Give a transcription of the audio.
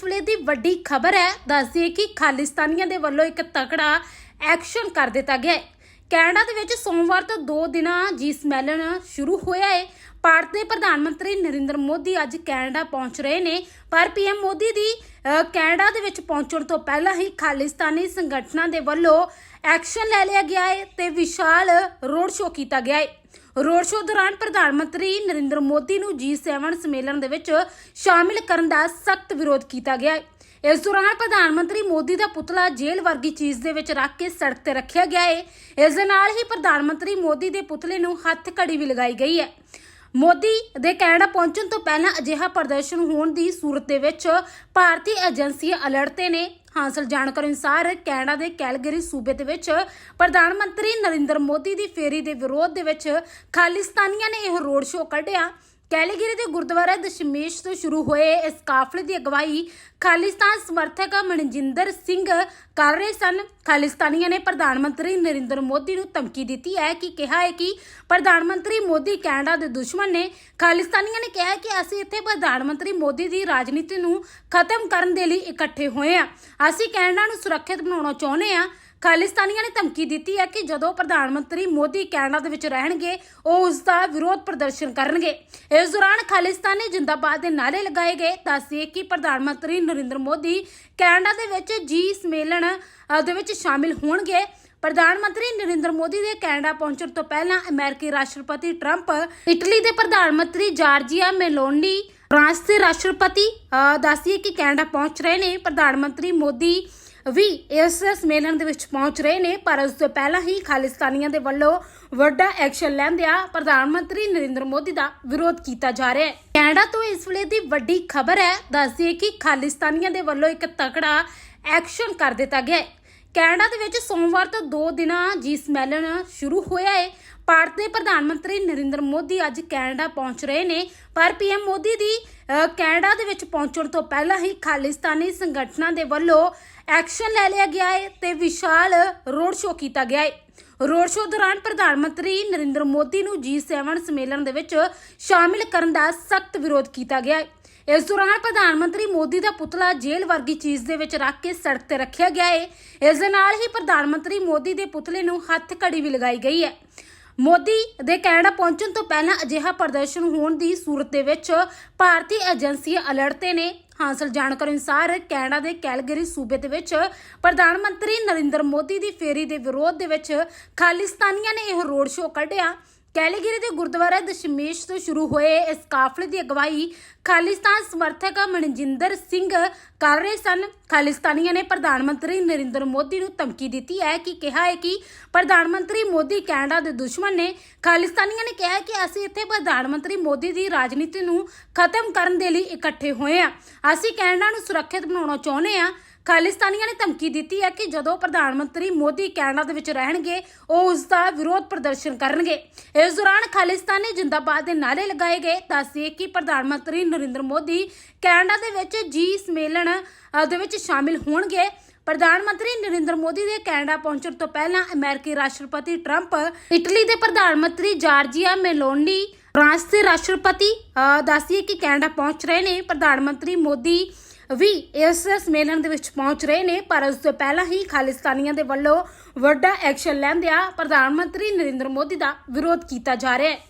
ਇਸ ਵੇਲੇ ਦੀ ਵੱਡੀ ਖਬਰ ਹੈ। ਦੱਸਦੀ ਹੈ ਕਿ ਖਾਲਿਸਤਾਨੀਆਂ ਦੇ ਵੱਲੋਂ ਇੱਕ ਤਕੜਾ ਐਕਸ਼ਨ ਕਰ ਦਿੱਤਾ ਗਿਆ ਹੈ। ਕੈਨੇਡਾ ਦੇ ਵਿੱਚ ਸੋਮਵਾਰ ਤੋਂ 2 ਦਿਨਾਂ ਜੀ ਸਮੈਲਨ ਸ਼ੁਰੂ ਹੋਇਆ ਹੈ। ਭਾਰਤ ਦੇ ਪ੍ਰਧਾਨ ਮੰਤਰੀ ਨਰਿੰਦਰ ਮੋਦੀ ਅੱਜ ਕੈਨੇਡਾ ਪਹੁੰਚ ਰਹੇ ਨੇ। ਪਰ ਪੀਐਮ ਮੋਦੀ ਦੀ ਅ, ਕੈਨੇਡਾ ਦੇ ਵਿੱਚ ਪਹੁੰਚਣ ਤੋਂ ਪਹਿਲਾਂ ਹੀ ਖਾਲਿਸਤਾਨੀ ਸੰਗਠਨਾਂ ਦੇ ਵੱਲੋਂ ਐਕਸ਼ਨ ਲੈ ਲਿਆ ਗਿਆ ਹੈ ਤੇ ਵਿਸ਼ਾਲ ਰੋਡ ਸ਼ੋਅ ਕੀਤਾ ਗਿਆ ਹੈ ਰੋਡ ਸ਼ੋਅ ਦੌਰਾਨ ਪ੍ਰਧਾਨ ਮੰਤਰੀ ਨਰਿੰਦਰ ਮੋਦੀ ਨੂੰ G7 ਸੰਮੇਲਨ ਦੇ ਵਿੱਚ ਸ਼ਾਮਿਲ ਕਰਨ ਦਾ ਸਖਤ ਵਿਰੋਧ ਕੀਤਾ ਗਿਆ ਹੈ ਇਸ ਦੌਰਾਨ ਪ੍ਰਧਾਨ ਮੰਤਰੀ ਮੋਦੀ ਦਾ ਪੁਤਲਾ ਜੇਲ੍ਹ ਵਰਗੀ ਚੀਜ਼ ਦੇ ਵਿੱਚ ਰੱਖ ਕੇ ਸੜਕ ਤੇ ਰੱਖਿਆ ਗਿਆ ਹੈ ਇਸ ਦੇ ਨਾਲ ਹੀ ਪ੍ਰਧਾਨ ਮੰਤਰੀ ਮੋਦੀ ਦੇ ਪੁਤਲੇ ਨੂੰ ਹੱਥ ਘੜੀ ਵੀ ਲਗਾਈ ਗਈ ਹੈ ਮੋਦੀ ਦੇ ਕੈਨੇਡਾ ਪਹੁੰਚਣ ਤੋਂ ਪਹਿਲਾਂ ਅਜਿਹਾ ਪ੍ਰਦਰਸ਼ਨ ਹੋਣ ਦੀ ਸੂਰਤ ਦੇ ਵਿੱਚ ਭਾਰਤੀ ਏਜੰਸੀਆਂ ਅਲਰਟ ਤੇ ਨੇ। ਹਾਸਲ ਜਾਣਕਾਰੀ ਅਨੁਸਾਰ ਕੈਨੇਡਾ ਦੇ ਕੈਲਗਰੀ ਸੂਬੇ ਦੇ ਵਿੱਚ ਪ੍ਰਧਾਨ ਮੰਤਰੀ ਨਰਿੰਦਰ ਮੋਦੀ ਦੀ ਫੇਰੀ ਦੇ ਵਿਰੋਧ ਦੇ ਵਿੱਚ ਖਾਲਿਸਤਾਨੀਆਂ ਨੇ ਇਹ ਰੋਡ ਸ਼ੋਅ ਕੱਢਿਆ। ਕੈਲੀਗਰੀ ਦੇ ਗੁਰਦੁਆਰਾ ਦਸ਼ਮੇਸ਼ ਤੋਂ ਸ਼ੁਰੂ ਹੋਏ ਇਸ ਕਾਫਲੇ ਦੀ ਅਗਵਾਈ ਖਾਲਿਸਤਾਨ ਸਮਰਥਕ ਮਨਜਿੰਦਰ ਸਿੰਘ ਕਰ ਰਹੇ ਸਨ। ਖਾਲਿਸਤਾਨੀਆਂ ਨੇ ਪ੍ਰਧਾਨ ਮੰਤਰੀ ਨਰਿੰਦਰ ਮੋਦੀ ਨੂੰ ਧਮਕੀ ਦਿੱਤੀ ਹੈ ਕਿ ਕਿਹਾ ਹੈ ਕਿ ਪ੍ਰਧਾਨ ਮੰਤਰੀ ਮੋਦੀ ਕੈਨੇਡਾ ਦੇ ਦੁਸ਼ਮਣ ਨੇ। ਖਾਲਿਸਤਾਨੀਆਂ ਨੇ ਕਿਹਾ ਕਿ ਅਸੀਂ ਇੱਥੇ ਪ੍ਰਧਾਨ ਮੰਤਰੀ ਮੋਦੀ ਦੀ ਰਾਜਨੀਤੀ ਨੂੰ ਖਤਮ ਕਰਨ ਦੇ ਲਈ ਇਕੱਠੇ ਹੋਏ ਹਾਂ। ਅਸੀਂ ਕੈਨੇਡਾ ਨੂੰ ਸੁਰੱਖਿਅਤ ਬਣਾਉਣਾ ਚਾਹੁੰਦੇ ਹਾਂ। ਖਾਲਿਸਤਾਨੀਆਂ ਨੇ ਧਮਕੀ ਦਿੱਤੀ ਹੈ ਕਿ ਜਦੋਂ ਪ੍ਰਧਾਨ ਮੰਤਰੀ ਮੋਦੀ ਕੈਨੇਡਾ ਦੇ ਵਿੱਚ ਰਹਿਣਗੇ, ਉਹ ਉਸ ਦਾ ਵਿਰੋਧ ਪ੍ਰਦਰਸ਼ਨ ਕਰਨਗੇ। ਇਸ ਦੌਰਾਨ ਖਾਲਿਸਤਾਨੀ ਜਿੰਦਾਬਾਦ ਦੇ ਨਾਅਰੇ ਲਗਾਏ ਗਏ ਦੱਸਿਏ ਕਿ ਪ੍ਰਧਾਨ ਮੰਤਰੀ ਨਰਿੰਦਰ ਮੋਦੀ ਕੈਨੇਡਾ ਦੇ ਵਿੱਚ ਜੀ ਸਮੇਲਨ ਦੇ ਵਿੱਚ ਸ਼ਾਮਿਲ ਹੋਣਗੇ। ਪ੍ਰਧਾਨ ਮੰਤਰੀ ਨਰਿੰਦਰ ਮੋਦੀ ਦੇ ਕੈਨੇਡਾ ਪਹੁੰਚਣ ਤੋਂ ਪਹਿਲਾਂ ਅਮਰੀਕੀ ਰਾਸ਼ਟਰਪਤੀ ਟਰੰਪ, ਇਟਲੀ ਦੇ ਪ੍ਰਧਾਨ ਮੰਤਰੀ ਜਾਰਜੀਆ ਮੈਲੋਨੀ, ਫਰਾਂਸ ਦੇ ਰਾਸ਼ਟਰਪਤੀ ਦੱਸਦੀ ਦੱਸਿਏ ਕਿ ਕੈਨੇਡਾ ਪਹੁੰਚ ਰਹੇ ਨੇ। ਪ੍ਰਧਾਨ ਮੰਤਰੀ ਮੋਦੀ ਵੀ ਇਸ ਸੰਮੇਲਨ ਦੇ ਵਿੱਚ ਪਹੁੰਚ ਰਹੇ ਨੇ, ਪਰ ਉਸ ਤੋਂ ਪਹਿਲਾਂ ਹੀ ਖਾਲਿਸਤਾਨੀਆਂ ਦੇ ਵੱਲੋਂ ਵੱਡਾ ਐਕਸ਼ਨ ਲੈਂਦਿਆਂ ਪ੍ਰਧਾਨ ਮੰਤਰੀ ਨਰਿੰਦਰ ਮੋਦੀ ਦਾ ਵਿਰੋਧ ਕੀਤਾ ਜਾ ਰਿਹਾ ਹੈ। ਕੈਨੇਡਾ ਤੋਂ ਇਸ ਵੇਲੇ ਦੀ ਵੱਡੀ ਖਬਰ ਹੈ, ਦੱਸਦੀ ਕਿ ਖਾਲਿਸਤਾਨੀਆਂ ਦੇ ਵੱਲੋਂ ਇੱਕ ਤਕੜਾ ਐਕਸ਼ਨ ਕਰ ਦਿੱਤਾ ਗਿਆ ਹੈ। ਕੈਨੇਡਾ ਦੇ ਵਿੱਚ ਸੋਮਵਾਰ ਤੋਂ 2 ਦਿਨਾਂ ਜੀ ਸਮੈਲਨ ਸ਼ੁਰੂ ਹੋਇਆ ਹੈ ਭਾਰਤ ਦੇ ਪ੍ਰਧਾਨ ਮੰਤਰੀ ਨਰਿੰਦਰ ਮੋਦੀ ਅੱਜ ਕੈਨੇਡਾ ਪਹੁੰਚ ਰਹੇ ਨੇ। ਪਰ ਪੀਐਮ ਮੋਦੀ ਦੀ ਕੈਨੇਡਾ ਦੇ ਵਿੱਚ ਪਹੁੰਚਣ ਤੋਂ ਪਹਿਲਾਂ ਹੀ ਖਾਲਿਸਤਾਨੀ ਸੰਗਠਨਾਂ ਦੇ ਵੱਲੋਂ ਐਕਸ਼ਨ ਲੈ ਲਿਆ ਗਿਆ ਹੈ ਤੇ ਵਿਸ਼ਾਲ ਰੋਡ ਸ਼ੋਅ ਕੀਤਾ ਗਿਆ ਹੈ। ਰੋਡ ਸ਼ੋਅ ਦੌਰਾਨ ਪ੍ਰਧਾਨ ਮੰਤਰੀ ਨਰਿੰਦਰ ਮੋਦੀ ਨੂੰ G7 ਸੰਮੇਲਨ ਦੇ ਵਿੱਚ ਸ਼ਾਮਿਲ ਕਰਨ ਦਾ ਸਖਤ ਵਿਰੋਧ ਕੀਤਾ ਗਿਆ ਹੈ। ਇਸ ਦੌਰਾਨ ਪ੍ਰਧਾਨ ਮੰਤਰੀ ਮੋਦੀ ਦਾ ਪੁਤਲਾ ਜੇਲ੍ਹ ਵਰਗੀ ਚੀਜ਼ ਦੇ ਵਿੱਚ ਰੱਖ ਕੇ ਸੜਕ ਤੇ ਰੱਖਿਆ ਗਿਆ ਹੈ। ਇਸ ਦੇ ਨਾਲ ਹੀ ਪ੍ਰਧਾਨ ਮੰਤਰੀ ਮੋਦੀ ਦੇ ਪੁਤਲੇ ਨੂੰ ਹੱਥ ਘੜੀ ਵੀ ਲਗਾਈ ਗਈ ਹੈ। ਮੋਦੀ ਦੇ ਕੈਨੇਡਾ ਪਹੁੰਚਣ ਤੋਂ ਪਹਿਲਾਂ ਅਜਿਹਾ ਪ੍ਰਦਰਸ਼ਨ ਹੋਣ ਦੀ ਸੂਰਤ ਦੇ ਵਿੱਚ ਭਾਰਤੀ ਏਜੰਸੀਆਂ ਅਲਰਟ ਤੇ ਨੇ। ਹਾਸਲ ਜਾਣਕਾਰੀ ਅਨੁਸਾਰ ਕੈਨੇਡਾ ਦੇ ਕੈਲਗਰੀ ਸੂਬੇ ਦੇ ਵਿੱਚ ਪ੍ਰਧਾਨ ਮੰਤਰੀ ਨਰਿੰਦਰ ਮੋਦੀ ਦੀ ਫੇਰੀ ਦੇ ਵਿਰੋਧ ਦੇ ਵਿੱਚ ਖਾਲਿਸਤਾਨੀਆਂ ਨੇ ਇਹ ਰੋਡ ਸ਼ੋਅ ਕੱਢਿਆ। ਕੈਲੀਗਰੀ ਦੇ ਗੁਰਦੁਆਰਾ ਦਸ਼ਮੇਸ਼ ਤੋਂ ਸ਼ੁਰੂ ਹੋਏ ਇਸ ਕਾਫਲੇ ਦੀ ਅਗਵਾਈ ਖਾਲਿਸਤਾਨ ਸਮਰਥਕ ਮਨਜਿੰਦਰ ਸਿੰਘ ਕਰ ਰਹੇ ਸਨ। ਖਾਲਿਸਤਾਨੀਆਂ ਨੇ ਪ੍ਰਧਾਨ ਮੰਤਰੀ ਨਰਿੰਦਰ ਮੋਦੀ ਨੂੰ ਧਮਕੀ ਦਿੱਤੀ ਹੈ ਕਿ ਕਿਹਾ ਹੈ ਕਿ ਪ੍ਰਧਾਨ ਮੰਤਰੀ ਮੋਦੀ ਕੈਨੇਡਾ ਦੇ ਦੁਸ਼ਮਣ ਨੇ। ਖਾਲਿਸਤਾਨੀਆਂ ਨੇ ਕਿਹਾ ਕਿ ਅਸੀਂ ਇੱਥੇ ਪ੍ਰਧਾਨ ਮੰਤਰੀ ਮੋਦੀ ਦੀ ਰਾਜਨੀਤੀ ਨੂੰ ਖਤਮ ਕਰਨ ਦੇ ਲਈ ਇਕੱਠੇ ਹੋਏ ਹਾਂ। ਅਸੀਂ ਕੈਨੇਡਾ ਨੂੰ ਸੁਰੱਖਿਅਤ ਬਣਾਉਣਾ ਚਾਹੁੰਦੇ ਹਾਂ। ਖਾਲਿਸਤਾਨੀਆਂ ਨੇ ਧਮਕੀ ਦਿੱਤੀ ਹੈ ਕਿ ਜਦੋਂ ਪ੍ਰਧਾਨ ਮੰਤਰੀ ਮੋਦੀ ਕੈਨੇਡਾ ਦੇ ਵਿੱਚ ਰਹਿਣਗੇ ਉਹ ਉਸ ਦਾ ਵਿਰੋਧ ਪ੍ਰਦਰਸ਼ਨ ਕਰਨਗੇ। ਇਸ ਦੌਰਾਨ ਖਾਲਿਸਤਾਨੀ ਜਿੰਦਾਬਾਦ ਦੇ ਨਾਅਰੇ ਲਗਾਏ ਗਏ। ਦੱਸਿਏ ਕਿ ਪ੍ਰਧਾਨ ਮੰਤਰੀ ਨਰਿੰਦਰ ਮੋਦੀ ਕੈਨੇਡਾ ਦੇ ਵਿੱਚ ਜੀ ਸਮੇਲਨ ਦੇ ਵਿੱਚ ਸ਼ਾਮਿਲ ਹੋਣਗੇ। ਪ੍ਰਧਾਨ ਮੰਤਰੀ ਨਰਿੰਦਰ ਮੋਦੀ ਦੇ ਕੈਨੇਡਾ ਪਹੁੰਚਣ ਤੋਂ ਪਹਿਲਾਂ ਅਮਰੀਕੀ ਰਾਸ਼ਟਰਪਤੀ ਟਰੰਪ ਇਟਲੀ ਦੇ ਪ੍ਰਧਾਨ ਮੰਤਰੀ ਜਾਰਜੀਆ ਮੈਲੋਨੀ ਫਰਾਂਸ ਦੇ ਰਾਸ਼ਟਰਪਤੀ ਅ, ਕਿ ਕੈਨੇਡਾ ਪਹੁੰਚ ਰਹੇ ਨੇ। ਪ੍ਰਧਾਨ ਮੰਤਰੀ ਮੋਦੀ ਵੀ ਇਸ ਸੰਮੇਲਨ ਦੇ ਵਿੱਚ ਪਹੁੰਚ ਰਹੇ ਨੇ, ਪਰ ਉਸ ਤੋਂ ਪਹਿਲਾਂ ਹੀ ਖਾਲਿਸਤਾਨੀਆਂ ਦੇ ਵੱਲੋਂ ਵੱਡਾ ਐਕਸ਼ਨ ਲੈਂਦਿਆਂ ਪ੍ਰਧਾਨ ਮੰਤਰੀ ਨਰਿੰਦਰ ਮੋਦੀ ਦਾ ਵਿਰੋਧ ਕੀਤਾ ਜਾ ਰਿਹਾ ਹੈ।